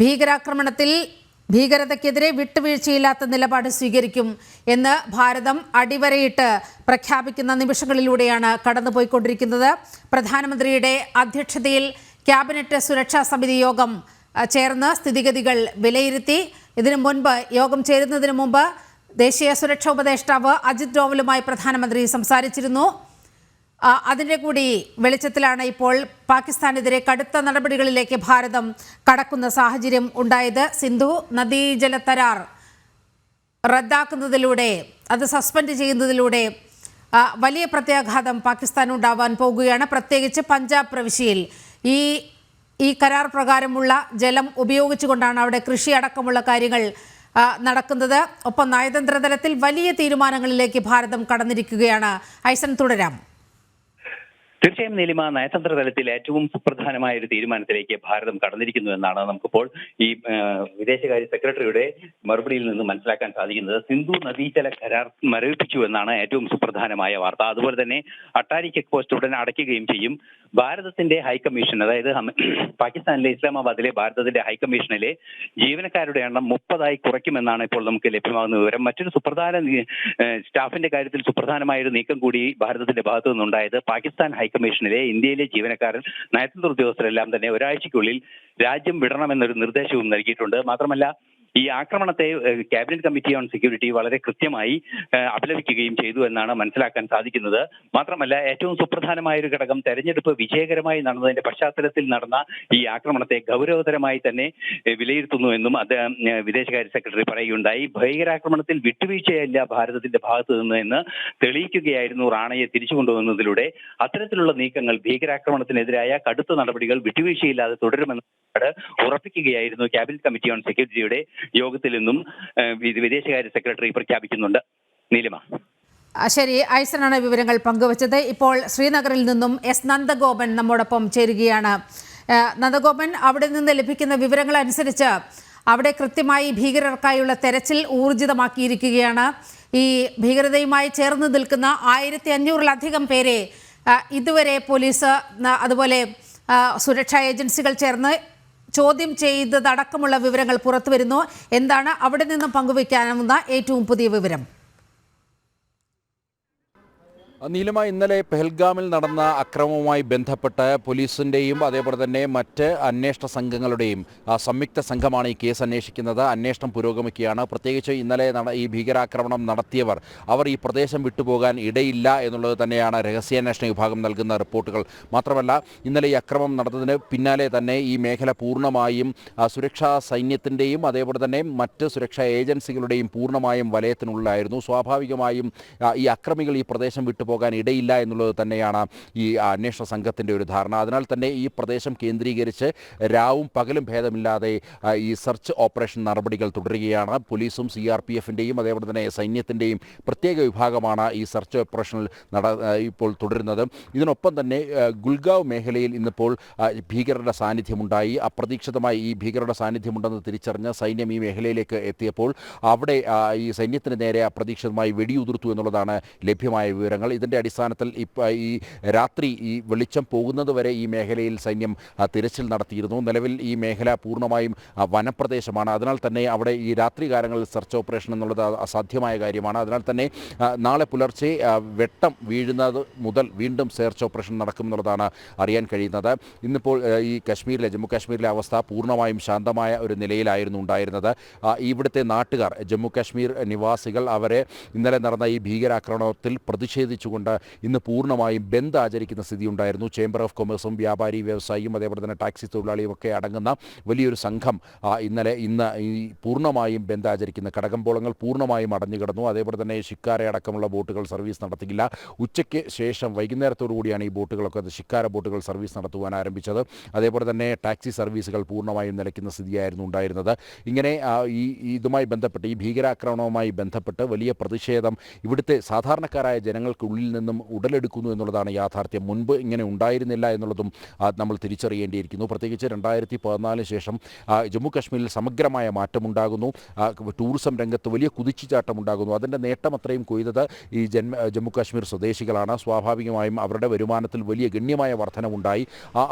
ഭീകരാക്രമണത്തിൽ ഭീകരതയ്ക്കെതിരെ വിട്ടുവീഴ്ചയില്ലാത്ത നിലപാട് സ്വീകരിക്കും എന്ന് ഭാരതം അടിവരയിട്ട് പ്രഖ്യാപിക്കുന്ന നിമിഷങ്ങളിലൂടെയാണ് കടന്നുപോയിക്കൊണ്ടിരിക്കുന്നത്. പ്രധാനമന്ത്രിയുടെ അധ്യക്ഷതയിൽ ക്യാബിനറ്റ് സുരക്ഷാ സമിതി യോഗം ചേർന്ന് സ്ഥിതിഗതികൾ വിലയിരുത്തി. ഇതിനു മുൻപ് യോഗം ചേരുന്നതിന് മുമ്പ് ദേശീയ സുരക്ഷാ ഉപദേഷ്ടാവ് അജിത് ഡോവലുമായി പ്രധാനമന്ത്രി സംസാരിച്ചിരുന്നു. അതിന്റെ കൂടി വെളിച്ചത്തിലാണ് ഇപ്പോൾ പാകിസ്ഥാനെതിരെ കടുത്ത നടപടികളിലേക്ക് ഭാരതം കടക്കുന്ന സാഹചര്യം ഉണ്ടായത്. സിന്ധു നദീജല കരാർ റദ്ദാക്കുന്നതിലൂടെ അത് സസ്പെൻഡ് ചെയ്യുന്നതിലൂടെ വലിയ പ്രത്യാഘാതം പാകിസ്ഥാൻ ഉണ്ടാവാൻ പോകുകയാണ്. പ്രത്യേകിച്ച് പഞ്ചാബ് പ്രവിശ്യയിൽ ഈ ഈ കരാർ പ്രകാരമുള്ള ജലം ഉപയോഗിച്ചുകൊണ്ടാണ് അവിടെ കൃഷി അടക്കമുള്ള കാര്യങ്ങൾ നടക്കുന്നത്. ഒപ്പം നയതന്ത്ര തലത്തിൽ വലിയ തീരുമാനങ്ങളിലേക്ക് ഭാരതം കടന്നിരിക്കുകയാണ്. ഐസൻ തുടരാം. തീർച്ചയായും നീലിമ നയതന്ത്ര തലത്തിൽ ഏറ്റവും സുപ്രധാനമായ ഒരു തീരുമാനത്തിലേക്ക് ഭാരതം കടന്നിരിക്കുന്നു എന്നാണ് നമുക്കിപ്പോൾ ഈ വിദേശകാര്യ സെക്രട്ടറിയുടെ മറുപടിയിൽ നിന്ന് മനസ്സിലാക്കാൻ സാധിക്കുന്നത്. സിന്ധു നദീജല കരാർ മരവിപ്പിച്ചു എന്നാണ് ഏറ്റവും സുപ്രധാനമായ വാർത്ത. അതുപോലെ തന്നെ അട്ടാരി ചെക്ക് പോസ്റ്റ് ഉടനെ അടയ്ക്കുകയും ചെയ്യും. ഭാരതത്തിന്റെ ഹൈക്കമ്മീഷൻ അതായത് പാകിസ്ഥാനിലെ ഇസ്ലാമാബാദിലെ ഭാരതത്തിന്റെ ഹൈക്കമ്മീഷനിലെ ജീവനക്കാരുടെ എണ്ണം മുപ്പതായി കുറയ്ക്കുമെന്നാണ് ഇപ്പോൾ നമുക്ക് ലഭ്യമാകുന്ന വിവരം. മറ്റൊരു സുപ്രധാന സ്റ്റാഫിന്റെ കാര്യത്തിൽ സുപ്രധാനമായ ഒരു നീക്കം കൂടി ഭാരതത്തിന്റെ ഭാഗത്തു നിന്നുണ്ടായത് പാകിസ്ഥാൻ ഹൈക്കമ്മീഷനിലെ ഇന്ത്യയിലെ ജീവനക്കാരൻ നയതന്ത്ര ഉദ്യോഗസ്ഥരെല്ലാം തന്നെ ഒരാഴ്ചയ്ക്കുള്ളിൽ രാജ്യം വിടണമെന്നൊരു നിർദ്ദേശവും നൽകിയിട്ടുണ്ട്. മാത്രമല്ല ഈ ആക്രമണത്തെ ക്യാബിനറ്റ് കമ്മിറ്റി ഓൺ സെക്യൂരിറ്റി വളരെ കൃത്യമായി അപലപിക്കുകയും ചെയ്തു എന്നാണ് മനസ്സിലാക്കാൻ സാധിക്കുന്നത്. മാത്രമല്ല ഏറ്റവും സുപ്രധാനമായ ഒരു ഘടകം തെരഞ്ഞെടുപ്പ് വിജയകരമായി നടന്നതിന്റെ പശ്ചാത്തലത്തിൽ നടന്ന ഈ ആക്രമണത്തെ ഗൗരവതരമായി തന്നെ വിലയിരുത്തുന്നു എന്നും അദ്ദേഹം വിദേശകാര്യ സെക്രട്ടറി പറയുകയുണ്ടായി. ഭീകരാക്രമണത്തിൽ വിട്ടുവീഴ്ചയല്ല ഭാരതത്തിന്റെ ഭാഗത്തു നിന്ന് എന്ന് തെളിയിക്കുകയായിരുന്നു റാണയെ തിരിച്ചു കൊണ്ടുവന്നതിലൂടെ അത്തരത്തിലുള്ള നീക്കങ്ങൾ ഭീകരാക്രമണത്തിനെതിരായ കടുത്ത നടപടികൾ വിട്ടുവീഴ്ചയില്ലാതെ തുടരുമെന്ന് ഉറപ്പിക്കുകയായിരുന്നു ക്യാബിനറ്റ് കമ്മിറ്റി ഓൺ സെക്യൂരിറ്റിയുടെ യോഗത്തിൽ നിന്നും വിദേശകാര്യ സെക്രട്ടറി പ്രഖ്യാപിക്കുന്നുണ്ട്. നീലിമ. ശരി. ഐസനാണ് വിവരങ്ങൾ പങ്കുവച്ചത്. ഇപ്പോൾ ശ്രീനഗറിൽ നിന്നും എസ് നന്ദഗോപൻ നമ്മോടൊപ്പം ചേരുകയാണ്. നന്ദഗോപൻ അവിടെ നിന്ന് ലഭിക്കുന്ന വിവരങ്ങൾ അനുസരിച്ച് അവിടെ കൃത്യമായി ഭീകരർക്കായുള്ള തെരച്ചിൽ ഊർജിതമാക്കിയിരിക്കുകയാണ്. ഈ ഭീകരതയുമായി ചേർന്ന് നിൽക്കുന്ന ആയിരത്തി അഞ്ഞൂറിലധികം പേരെ ഇതുവരെ പോലീസ് അതുപോലെ സുരക്ഷാ ഏജൻസികൾ ചേർന്ന് ചോദ്യം ചെയ്തതടക്കമുള്ള വിവരങ്ങൾ പുറത്തുവരുന്നു. എന്താണ് അവിടെ നിന്നും പങ്കുവയ്ക്കാവുന്ന ഏറ്റവും പുതിയ വിവരം? നീലിമ ഇന്നലെ പെഹൽഗാമിൽ നടന്ന അക്രമവുമായി ബന്ധപ്പെട്ട് പോലീസിന്റെയും അതേപോലെ തന്നെ മറ്റ് അന്വേഷണ സംഘങ്ങളുടെയും സംയുക്ത സംഘമാണ് ഈ കേസ് അന്വേഷിക്കുന്നത്. അന്വേഷണം പുരോഗമിക്കുകയാണ്. പ്രത്യേകിച്ച് ഇന്നലെ ഈ ഭീകരാക്രമണം നടത്തിയവർ അവർ ഈ പ്രദേശം വിട്ടുപോകാൻ ഇടയില്ല എന്നുള്ളത് തന്നെയാണ് രഹസ്യാന്വേഷണ വിഭാഗം നൽകുന്ന റിപ്പോർട്ടുകൾ. മാത്രമല്ല ഇന്നലെ ഈ അക്രമം നടന്നതിന് പിന്നാലെ തന്നെ ഈ മേഖല പൂർണമായും സുരക്ഷാ സൈന്യത്തിന്റെയും അതേപോലെ തന്നെ മറ്റ് സുരക്ഷാ ഏജൻസികളുടെയും പൂർണമായും വലയത്തിനുള്ളിലായിരുന്നു. സ്വാഭാവികമായും ഈ അക്രമികൾ ഈ പ്രദേശം വിട്ടുപോകാൻ ഇടയില്ല എന്നുള്ളത് തന്നെയാണ് ഈ അന്വേഷണ സംഘത്തിന്റെ ഒരു ധാരണ. അതിനാൽ തന്നെ ഈ പ്രദേശം കേന്ദ്രീകരിച്ച് രാവും പകലും ഭേദമില്ലാതെ ഈ സെർച്ച് ഓപ്പറേഷൻ നടപടികൾ തുടരുകയാണ്. പോലീസും സി ആർ പി എഫിന്റെയും അതേപോലെ തന്നെ സൈന്യത്തിന്റെയും പ്രത്യേക വിഭാഗമാണ് ഈ സെർച്ച് ഓപ്പറേഷനിൽ നട ഇപ്പോൾ തുടരുന്നത്. ഇതിനൊപ്പം തന്നെ ഗുൽഗാവ് മേഖലയിൽ ഇന്നിപ്പോൾ ഭീകരരുടെ സാന്നിധ്യമുണ്ടായി. അപ്രതീക്ഷിതമായി ഈ ഭീകരരുടെ സാന്നിധ്യമുണ്ടെന്ന് തിരിച്ചറിഞ്ഞ് സൈന്യം ഈ മേഖലയിലേക്ക് എത്തിയപ്പോൾ അവിടെ ഈ സൈന്യത്തിന് നേരെ അപ്രതീക്ഷിതമായി വെടിയുതിർത്തു എന്നുള്ളതാണ് ലഭ്യമായ വിവരങ്ങൾ. ഇതിന്റെ അടിസ്ഥാനത്തിൽ ഈ രാത്രി ഈ വെളിച്ചം പോകുന്നതുവരെ ഈ മേഖലയിൽ സൈന്യം തിരച്ചിൽ നടത്തിയിരുന്നു. നിലവിൽ ഈ മേഖല പൂർണമായും വനപ്രദേശമാണ്. അതിനാൽ തന്നെ അവിടെ ഈ രാത്രി കാലങ്ങളിൽ സെർച്ച് ഓപ്പറേഷൻ എന്നുള്ളത് അസാധ്യമായ കാര്യമാണ്. അതിനാൽ തന്നെ നാളെ പുലർച്ചെ വെട്ടം വീഴുന്നത് മുതൽ വീണ്ടും സെർച്ച് ഓപ്പറേഷൻ നടക്കുമെന്നുള്ളതാണ് അറിയാൻ കഴിയുന്നത്. ഇന്നിപ്പോൾ ഈ കശ്മീരിലെ ജമ്മു കാശ്മീരിലെ അവസ്ഥ പൂർണമായും ശാന്തമായ ഒരു നിലയിലായിരുന്നു ഉണ്ടായിരുന്നത്. ഇവിടുത്തെ നാട്ടുകാർ ജമ്മു കാശ്മീർ നിവാസികൾ അവരെ ഇന്നലെ നടന്ന ഈ ഭീകരാക്രമണത്തിൽ പ്രതിഷേധിച്ചുകൊണ്ട് ഇന്ന് പൂർണമായും ബന്ദ് ആചരിക്കുന്ന സ്ഥിതി ഉണ്ടായിരുന്നു ചേംബർ ഓഫ് കൊമേഴ്സും വ്യാപാരി വ്യവസായിയും അതേപോലെ തന്നെ ടാക്സി തൊഴിലാളിയും ഒക്കെ അടങ്ങുന്ന വലിയൊരു സംഘം ഇന്നലെ ഇന്ന് ഈ പൂർണമായും ബന്ദ് ആചരിക്കുന്ന കടകമ്പോളങ്ങൾ പൂർണമായും അടഞ്ഞു കിടന്നു അതേപോലെ തന്നെ ശിക്കാര അടക്കമുള്ള ബോട്ടുകൾ സർവീസ് നടത്തിയില്ല. ഉച്ചയ്ക്ക് ശേഷം വൈകുന്നേരത്തോടു കൂടിയാണ് ഈ ബോട്ടുകളൊക്കെ ശിക്കാര ബോട്ടുകൾ സർവീസ് നടത്തുവാൻ ആരംഭിച്ചത്. അതേപോലെ തന്നെ ടാക്സി സർവീസുകൾ പൂർണമായും നിലയ്ക്കുന്ന സ്ഥിതിയായിരുന്നു ഉണ്ടായിരുന്നത്. ഇങ്ങനെ ഈ ഇതുമായി ബന്ധപ്പെട്ട് ഈ ഭീകരാക്രമണവുമായി ബന്ധപ്പെട്ട് വലിയ പ്രതിഷേധം ഇവിടുത്തെ സാധാരണക്കാരായ ജനങ്ങൾക്കുള്ളിൽ ഉള്ളിൽ നിന്നും ഉടലെടുക്കുന്നു എന്നുള്ളതാണ് യാഥാർത്ഥ്യം. മുൻപ് ഇങ്ങനെ ഉണ്ടായിരുന്നില്ല എന്നുള്ളതും നമ്മൾ തിരിച്ചറിയേണ്ടിയിരിക്കുന്നു. പ്രത്യേകിച്ച് രണ്ടായിരത്തി പതിനാലിന് ശേഷം ജമ്മു കാശ്മീരിൽ സമഗ്രമായ മാറ്റമുണ്ടാകുന്നു. ടൂറിസം രംഗത്ത് വലിയ കുതിച്ചുചാട്ടം ഉണ്ടാകുന്നു അതിന്റെ നേട്ടം അത്രയും കൊയ്തത് ഈ ജന്മ ജമ്മു കാശ്മീർ സ്വദേശികളാണ്. സ്വാഭാവികമായും അവരുടെ വരുമാനത്തിൽ വലിയ ഗണ്യമായ വർധനമുണ്ടായി.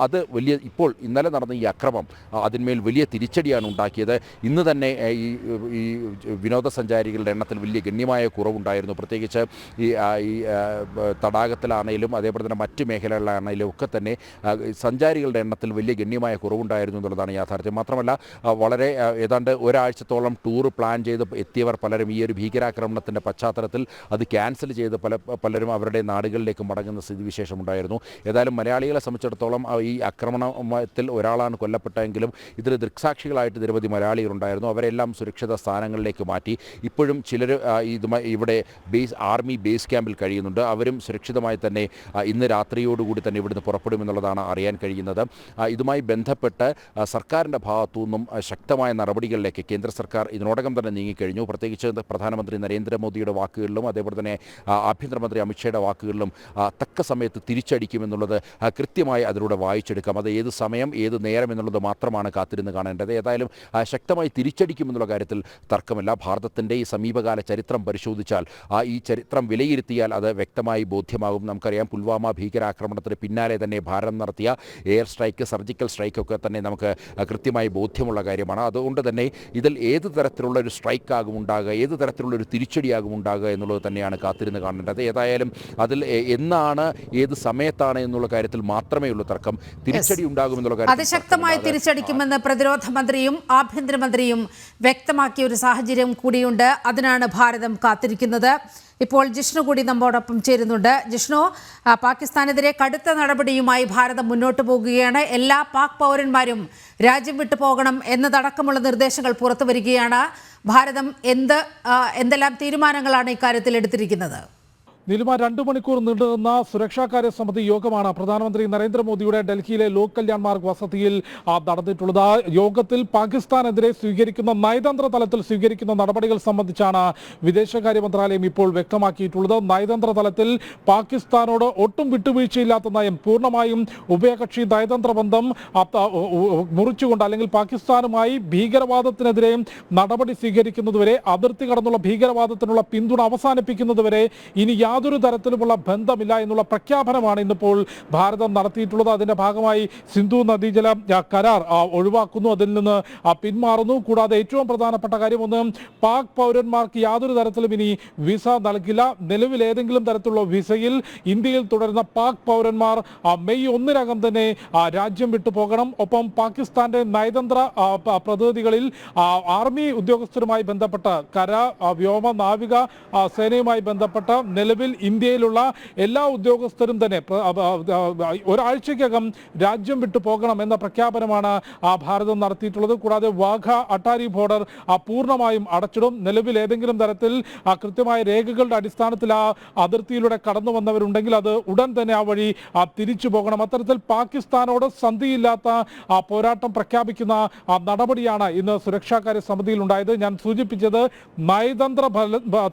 അത് വലിയ ഇപ്പോൾ ഇന്നലെ നടന്ന ഈ അക്രമം അതിന്മേൽ വലിയ തിരിച്ചടിയാണ് ഉണ്ടാക്കിയത്. ഇന്ന് തന്നെ ഈ ഈ വിനോദസഞ്ചാരികളുടെ എണ്ണത്തിൽ വലിയ ഗണ്യമായ കുറവുണ്ടായിരുന്നു. പ്രത്യേകിച്ച് ഈ തടാകത്തിലാണെങ്കിലും അതേപോലെ തന്നെ മറ്റ് മേഖലകളിലാണെങ്കിലും ഒക്കെ തന്നെ സഞ്ചാരികളുടെ എണ്ണത്തിൽ വലിയ ഗണ്യമായ കുറവുണ്ടായിരുന്നു എന്നുള്ളതാണ് യാഥാർത്ഥ്യം. മാത്രമല്ല വളരെ ഏതാണ്ട് ഒരാഴ്ചത്തോളം ടൂർ പ്ലാൻ ചെയ്ത് എത്തിയവർ പലരും ഈ ഒരു ഭീകരാക്രമണത്തിന്റെ പശ്ചാത്തലത്തിൽ അത് ക്യാൻസൽ ചെയ്ത് പല പലരും അവരുടെ നാടുകളിലേക്ക് മടങ്ങുന്ന സ്ഥിതിവിശേഷമുണ്ടായിരുന്നു. ഏതായാലും മലയാളികളെ സംബന്ധിച്ചിടത്തോളം ഈ ആക്രമണത്തിൽ ഒരാളാണ് കൊല്ലപ്പെട്ടെങ്കിലും ഇതിൽ ദൃക്സാക്ഷികളായിട്ട് നിരവധി മലയാളികളുണ്ടായിരുന്നു. അവരെല്ലാം സുരക്ഷിത സ്ഥാനങ്ങളിലേക്ക് മാറ്റി. ഇപ്പോഴും ചിലർ ഇതുമായി ഇവിടെ ബേസ് ആർമി ബേസ് ക്യാമ്പിൽ കഴിയുന്നുണ്ട്. അവരും സുരക്ഷിതമായി തന്നെ ഇന്ന് രാത്രിയോടുകൂടി തന്നെ ഇവിടുന്ന് പുറപ്പെടുമെന്നുള്ളതാണ് അറിയാൻ കഴിയുന്നത്. ഇതുമായി ബന്ധപ്പെട്ട് സർക്കാരിന്റെ ഭാഗത്തു നിന്നും ശക്തമായ നടപടികളിലേക്ക് കേന്ദ്ര സർക്കാർ ഇതിനോടകം തന്നെ നീങ്ങിക്കഴിഞ്ഞു. പ്രത്യേകിച്ച് പ്രധാനമന്ത്രി നരേന്ദ്രമോദിയുടെ വാക്കുകളിലും അതേപോലെ തന്നെ ആഭ്യന്തരമന്ത്രി അമിത്ഷായുടെ വാക്കുകളിലും തക്ക സമയത്ത് തിരിച്ചടിക്കുമെന്നുള്ളത് കൃത്യമായി അതിലൂടെ വായിച്ചെടുക്കാം. അത് ഏത് സമയം ഏത് നേരം എന്നുള്ളത് മാത്രമാണ് കാത്തിരുന്ന് കാണേണ്ടത്. ഏതായാലും ശക്തമായി തിരിച്ചടിക്കുമെന്നുള്ള കാര്യത്തിൽ തർക്കമില്ല. ഭാരതത്തിന്റെ ഈ സമീപകാല ചരിത്രം പരിശോധിച്ചാൽ ഈ ചരിത്രം വിലയിരുത്തിയാൽ അത് വ്യക്തമായി ബോധ്യമാകും. നമുക്കറിയാം പുൽവാമ ഭീകരാക്രമണത്തിന് പിന്നാലെ തന്നെ ഭാരതം നടത്തിയ എയർ സ്ട്രൈക്ക് സർജിക്കൽ സ്ട്രൈക്കൊക്കെ തന്നെ നമുക്ക് കൃത്യമായി ബോധ്യമുള്ള കാര്യമാണ്. അതുകൊണ്ട് തന്നെ ഇതിൽ ഏത് തരത്തിലുള്ള ഒരു സ്ട്രൈക്കാകും ഉണ്ടാകുക ഏത് തരത്തിലുള്ള ഒരു തിരിച്ചടിയാകും ഉണ്ടാകുക എന്നുള്ളത് തന്നെയാണ് കാത്തിരുന്ന് കാണേണ്ടത്. ഏതായാലും അതിൽ എന്നാണ് ഏത് സമയത്താണ് എന്നുള്ള കാര്യത്തിൽ മാത്രമേ ഉള്ളൂ തർക്കം. തിരിച്ചടി ഉണ്ടാകുമെന്നുള്ള കാര്യം അതിശക്തമായി തിരിച്ചടിക്കുമെന്ന് പ്രതിരോധ മന്ത്രിയും ആഭ്യന്തരമന്ത്രിയും വ്യക്തമാക്കിയ ഒരു സാഹചര്യം കൂടിയുണ്ട്. അതിനാണ് ഭാരതം കാത്തിരിക്കുന്നത്. ഇപ്പോൾ ജിഷ്ണു കൂടി നമ്മോടൊപ്പം ചേരുന്നുണ്ട്. ജിഷ്ണു പാകിസ്ഥാനെതിരെ കടുത്ത നടപടിയുമായി ഭാരതം മുന്നോട്ട് പോകുകയാണ്. എല്ലാ പാക് പൗരന്മാരും രാജ്യം വിട്ടു പോകണം എന്നതടക്കമുള്ള നിർദ്ദേശങ്ങൾ പുറത്തു വരികയാണ്. ഭാരതം എന്ത് എന്തെല്ലാം തീരുമാനങ്ങളാണ് ഇക്കാര്യത്തിൽ എടുത്തിരിക്കുന്നത്? നിലുമ രണ്ടു മണിക്കൂർ നീണ്ടുനിന്ന സുരക്ഷാകാര്യ സമിതി യോഗമാണ് പ്രധാനമന്ത്രി നരേന്ദ്രമോദിയുടെ ഡൽഹിയിലെ ലോക് കല്യാൺ മാർഗ് വസതിയിൽ നടന്നിട്ടുള്ളത്. യോഗത്തിൽ പാകിസ്ഥാനെതിരെ സ്വീകരിക്കുന്ന നയതന്ത്ര തലത്തിൽ സ്വീകരിക്കുന്ന നടപടികൾ സംബന്ധിച്ചാണ് വിദേശകാര്യ മന്ത്രാലയം ഇപ്പോൾ വ്യക്തമാക്കിയിട്ടുള്ളത്. നയതന്ത്ര തലത്തിൽ പാകിസ്ഥാനോട് ഒട്ടും വിട്ടുവീഴ്ചയില്ലാത്ത നയം പൂർണമായും ഉഭയകക്ഷി നയതന്ത്ര ബന്ധം മുറിച്ചുകൊണ്ട് അല്ലെങ്കിൽ പാകിസ്ഥാനുമായി ഭീകരവാദത്തിനെതിരെ നടപടി സ്വീകരിക്കുന്നതുവരെ അതിർത്തി കടന്നുള്ള ഭീകരവാദത്തിനുള്ള പിന്തുണ അവസാനിപ്പിക്കുന്നതുവരെ ഇനി യാതൊരു തരത്തിലുമുള്ള ബന്ധമില്ല എന്നുള്ള പ്രഖ്യാപനമാണ് ഇന്നിപ്പോൾ ഭാരതം നടത്തിയിട്ടുള്ളത്. അതിന്റെ ഭാഗമായി സിന്ധു നദീജല കരാർ ഒഴിവാക്കുന്നു. അതിൽ നിന്ന് പിന്മാറുന്നു. കൂടാതെ ഏറ്റവും പ്രധാനപ്പെട്ട കാര്യം ഒന്ന് പാക് പൗരന്മാർക്ക് യാതൊരു തരത്തിലും ഇനി വിസ നൽകില്ല. നിലവിൽ ഏതെങ്കിലും തരത്തിലുള്ള വിസയിൽ ഇന്ത്യയിൽ തുടരുന്ന പാക് പൗരന്മാർ മെയ് ഒന്നിനകം തന്നെ രാജ്യം വിട്ടു പോകണം. ഒപ്പം പാകിസ്ഥാന്റെ നയതന്ത്ര പ്രതിനിധികളിൽ ആർമി ഉദ്യോഗസ്ഥരുമായി ബന്ധപ്പെട്ട കര വ്യോമ നാവിക സേനയുമായി ബന്ധപ്പെട്ട നിലവിൽ ഇന്ത്യയിലുള്ള എല്ലാ ഉദ്യോഗസ്ഥരും തന്നെ ഒരാഴ്ചയ്ക്കകം രാജ്യം വിട്ടു പോകണം എന്ന പ്രഖ്യാപനമാണ് ആ ഭാരതം നടത്തിയിട്ടുള്ളത്. കൂടാതെ വാഘ അട്ടാരി ബോർഡർ പൂർണമായും അടച്ചിടും. നിലവിൽ ഏതെങ്കിലും തരത്തിൽ കൃത്യമായ രേഖകളുടെ അടിസ്ഥാനത്തിൽ ആ അതിർത്തിയിലൂടെ കടന്നു വന്നവരുണ്ടെങ്കിൽ അത് ഉടൻ തന്നെ ആ വഴി തിരിച്ചു പോകണം. അത്തരത്തിൽ പാകിസ്ഥാനോട് സന്ധിയില്ലാത്ത ആ പോരാട്ടം പ്രഖ്യാപിക്കുന്ന ആ നടപടിയാണ് ഇന്ന് സുരക്ഷാകാര്യ സമിതിയിൽ ഉണ്ടായത് ഞാൻ സൂചിപ്പിച്ചത് നയതന്ത്ര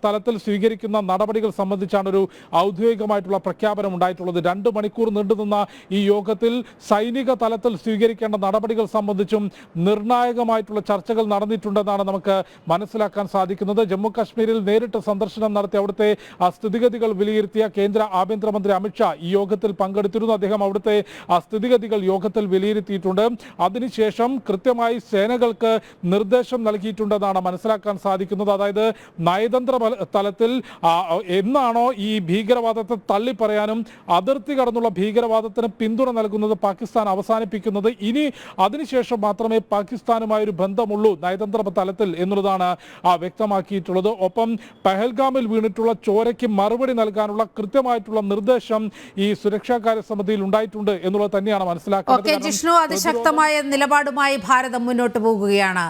തലത്തിൽ സ്വീകരിക്കുന്ന നടപടികൾ സംബന്ധിച്ചാണ് ഒരു ഔദ്യോഗികമായിട്ടുള്ള പ്രഖ്യാപനം ഉണ്ടായിട്ടുള്ളത്. രണ്ട് മണിക്കൂർ നീണ്ടുനിന്ന ഈ യോഗത്തിൽ സൈനിക തലത്തിൽ സ്വീകരിക്കേണ്ട നടപടികൾ സംബന്ധിച്ചും നിർണായകമായിട്ടുള്ള ചർച്ചകൾ നടന്നിട്ടുണ്ടെന്നാണ് നമുക്ക് മനസ്സിലാക്കാൻ സാധിക്കുന്നത്. ജമ്മു കാശ്മീരിൽ നേരിട്ട് സന്ദർശനം നടത്തി അവിടുത്തെ സ്ഥിതിഗതികൾ വിലയിരുത്തിയ കേന്ദ്ര ആഭ്യന്തരമന്ത്രി അമിത്ഷാ ഈ യോഗത്തിൽ പങ്കെടുത്തിരുന്നു. അദ്ദേഹം അവിടുത്തെ സ്ഥിതിഗതികൾ യോഗത്തിൽ വിലയിരുത്തിയിട്ടുണ്ട്. അതിനുശേഷം കൃത്യമായി സേനകൾക്ക് നിർദ്ദേശം നൽകിയിട്ടുണ്ടെന്നാണ് മനസ്സിലാക്കാൻ സാധിക്കുന്നത്. അതായത് നയതന്ത്ര തലത്തിൽ എന്നാണോ ഈ ഭീകരവാദത്തെ തള്ളിപ്പറയാനും അതിർത്തി കടന്നുള്ള ഭീകരവാദത്തിന് പിന്തുണ നൽകുന്നത് പാകിസ്ഥാൻ അവസാനിപ്പിക്കുന്നത് ഇനി അതിനുശേഷം മാത്രമേ പാകിസ്ഥാനുമായി ഒരു ബന്ധമുള്ളൂ നയതന്ത്ര തലത്തിൽ എന്നുള്ളതാണ് ആ വ്യക്തമാക്കിയിട്ടുള്ളത്. ഒപ്പം പെഹൽഗാമിൽ വീണിട്ടുള്ള ചോരയ്ക്ക് മറുപടി നൽകാനുള്ള കൃത്യമായിട്ടുള്ള നിർദ്ദേശം ഈ സുരക്ഷാകാര്യ സമിതിയിൽ ഉണ്ടായിട്ടുണ്ട് എന്നുള്ളത് തന്നെയാണ് മനസ്സിലാക്കുന്നത് ജിഷ്ണു അതിശക്തമായ നിലപാടുമായി ഭാരതം മുന്നോട്ട് പോകുകയാണ്.